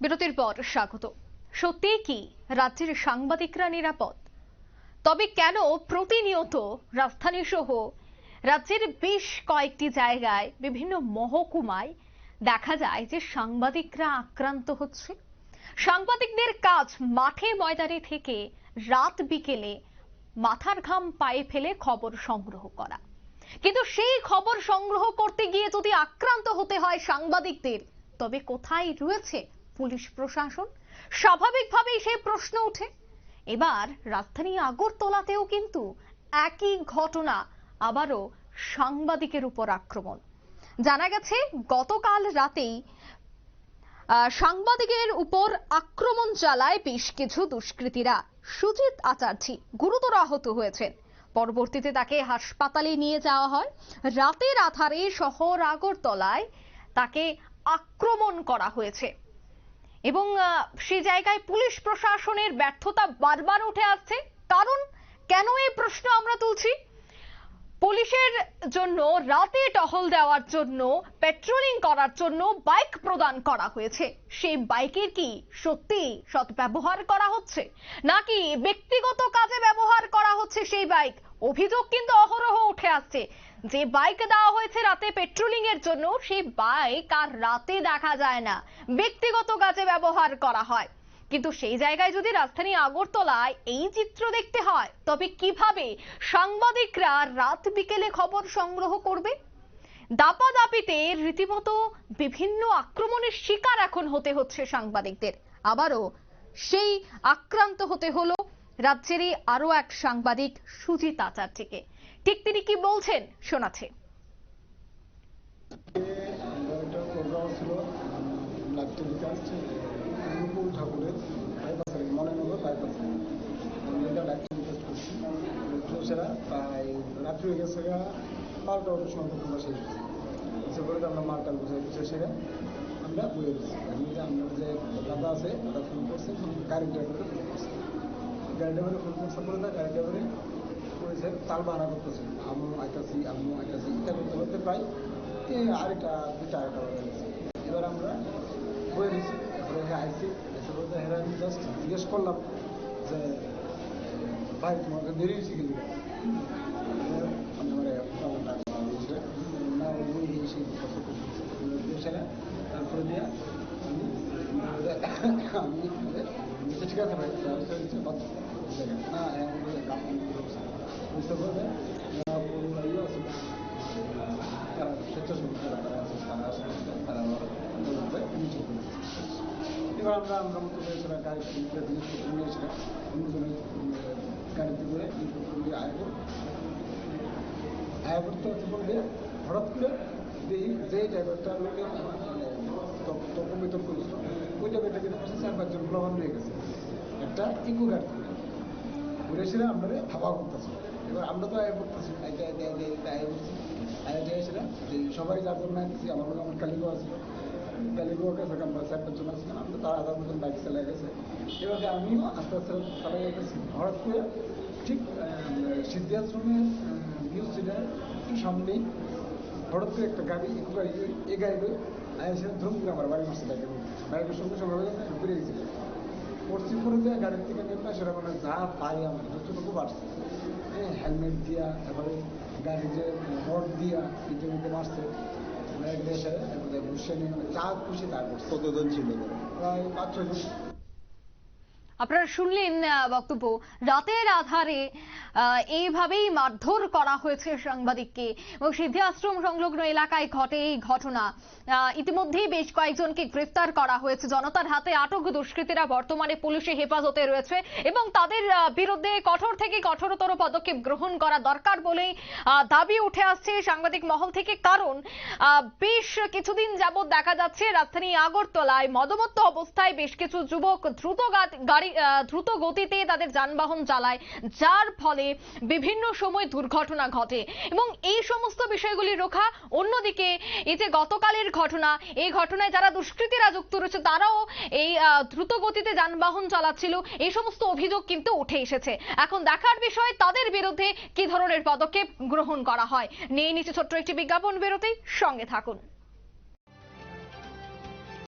বিরতির পর স্বাগত। সত্যি কি রাজ্যের সাংবাদিকরা নিরাপদ? তবে কেন প্রতিনিয়ত রাজধানী সহ রাজ্যের বেশ কয়েকটি জায়গায় বিভিন্ন মহকুমায় দেখা যায় যে সাংবাদিকরা আক্রান্ত হচ্ছে? সাংবাদিকদের কাজ মাঠে ময়দানে থেকে রাত বিকেলে মাথার ঘাম পায়ে ফেলে খবর সংগ্রহ করা। কিন্তু সেই খবর সংগ্রহ করতে গিয়ে যদি আক্রান্ত হতে হয় সাংবাদিকদের, তবে কোথায় রয়েছে পুলিশ প্রশাসন স্বাভাবিকভাবেই সেই প্রশ্ন ওঠে। এবার রাজধানী আগরতলাতেও কিন্তু একই ঘটনা, আবারও সাংবাদিকের উপর আক্রমণ। জানা গেছে, গতকাল রাতেই সাংবাদিকের উপর আক্রমণ চালায় বেশ কিছু দুষ্কৃতীরা। সুজিত আচার্যি গুরুতর আহত হয়েছেন। পরবর্তীতে তাকে হাসপাতালে নিয়ে যাওয়া হয়। রাতের আধারে শহর আগরতলায় তাকে আক্রমণ করা হয়েছে। এবং সে জায়গায় পুলিশ প্রশাসনের ব্যর্থতা বারবার উঠে আসছে। কারণ, কেন এই প্রশ্ন আমরা তুলছি? পুলিশের জন্য রাতে টহল দেওয়ার জন্য পেট্রোলিং করার জন্য বাইক প্রদান করা হয়েছে। সেই বাইকের কি সত্যি সদ্ব্যবহার করা হচ্ছে? নাকি ব্যক্তিগত কাজে ব্যবহার করা হচ্ছে সেই বাইক অভিযোগ কিন্তু অহরহ উঠে আসছে। যে বাইক দেওয়া হয়েছে রাতে পেট্রোলিং এর জন্য, সেই বাইক আর রাতে দেখা যায় না। ব্যক্তিগত কাজে ব্যবহার করা হয়। কিন্তু সেই জায়গায় যদি রাজধানী আগরতলায় এই চিত্র দেখতে হয়, তবে কীভাবে সাংবাদিকরা রাত বিকেলে খবর সংগ্রহ করবে? দাপাদাপিতে রীতিমতো বিভিন্ন আক্রমণের শিকার এখন হতে হচ্ছে সাংবাদিকদের। আবারও সেই আক্রান্ত হতে হলো রাজ্যেরই আরও এক সাংবাদিক সুজিত আচার্যকে ঠিক তিনি কি বলছেন শোনাচ্ছে। সেরা প্রায় রাত্রি হয়ে গেছে বারোটা ওটার সময় তোমরা শেষ। হয়েছে এসে পরে আমরা মালটা বুঝে বুঝে সেরা আমরা বয়ে দিচ্ছি আমি যে আমরা যে দাদা আছে ওটা ফোন করছে গাড়ি ড্রাইভারে ফোন করছে। গাড়ি ড্রাইভারে ফোন করছে পরে না, গাড়ি ড্রাইভারে করেছে তাল বাহানা করতেছে। আম্মু আইতাছি আম্মু আইতাছি এটা করতে করতে প্রায় এই আড়াইটা দুটা গেছে। এবার আমরা বয়ে তারপরে হ্যাঁ আইসি এসে বলতে আমি জাস্ট জিজ্ঞেস করলাম যে ভাই তোমাকে বেরিয়েছি কিন্তু না ওই এই সেই কথা বলছে না তারপরে দিয়া আমি আমি বলছি, ঠিক আছে ভাই তাহলে হচ্ছে বাদ দাও। না এমন করে কাম করছে বুঝতে পারবে ইয়ে আছে তারা স্বেচ্ছাসেবক যারা তারা আছে তারা আসলে তারা বলতে নিচে করে দিচ্ছে। এবার আমরা আমরা মতো করে সেটা গাড়ি কিনতে জিনিসপত্র নিয়েছিলাম অন্যজনের গাড়িতে করে জিনিসপত্র নিয়ে আয় আয় হচ্ছে বললে হঠাৎ করে দেখি যে ড্রাইভারটা লোকে তর্ক বিতর্ক করছিল। ওই ড্রাইভারটা কিন্তু পাশে চার পাঁচজন প্রমাণ হয়ে গেছে। একটা ইকো গাড়ি এসে আমরা হাওয়া করতেছি। এবার আমরা তো আয় করতেছি আয় করছি। আয় যে সবাই যার জন্য আমার আমার কালিগো আছে। কাছে আমরা চার পাঁচজন আসছিলাম আমরা তার আধার মতন বাইক চালাই এবার আমিও আস্তে আস্তে চালাই গেছি। হঠাৎ ঠিক সিদ্ধি আশ্রমের নিউজ সিটার সামনেই হঠাৎ একটা গাড়ি একটু গাড়ি ধরুন করে আমার বাড়ি মারছে বাইকের মধ্যে সঙ্গে সঙ্গে ঘুরে গেছিল পড়ছি করে দেয় গাড়ির থেকে নেমে সেটা মানে যা পাই আমার যতটুকু বাড়ছে হ্যাঁ হেলমেট দিয়া, তারপরে গাড়ি যে রড দিয়া মধ্যে মারছে বসে নিয়ে মানে খুশি তার কতজন ছিল? প্রায় আপনারা শুনলেন বক্তব্য। রাতের আধারে এইভাবেই মারধর করা হয়েছে সাংবাদিককে। এবং সিদ্ধি আশ্রম সংলগ্ন এলাকায় ঘটে এই ঘটনা। ইতিমধ্যেই বেশ কয়েকজনকে গ্রেফতার করা হয়েছে। জনতার হাতে আটক দুষ্কৃতীরা বর্তমানে পুলিশের হেফাজতে রয়েছে এবং তাদের বিরুদ্ধে কঠোর থেকে কঠোরতর পদক্ষেপ গ্রহণ করা দরকার বলেই দাবি উঠে আসছে সাংবাদিক মহল থেকে। কারণ বেশ কিছুদিন যাবৎ দেখা যাচ্ছে, রাজধানী আগরতলায় মদমত্ত অবস্থায় বেশ কিছু যুবক দ্রুত গাড়ি আহ, দ্রুত গতিতে তাদের যানবাহন চালায় যার ফলে বিভিন্ন সময় দুর্ঘটনা ঘটে। এবং এই সমস্ত বিষয়গুলি রোখা অন্যদিকে এই যে গতকালের ঘটনা এই ঘটনায় যারা দুষ্কৃতীরা যুক্ত রয়েছে তারাও এই দ্রুত গতিতে যানবাহন চালাচ্ছিল। এই সমস্ত অভিযোগ কিন্তু উঠে এসেছে। এখন দেখার বিষয় তাদের বিরুদ্ধে কি ধরনের পদক্ষেপ গ্রহণ করা হয়? নিয়ে নিচে ছোট্ট একটি বিজ্ঞাপন বেরোতেই সঙ্গে থাকুন।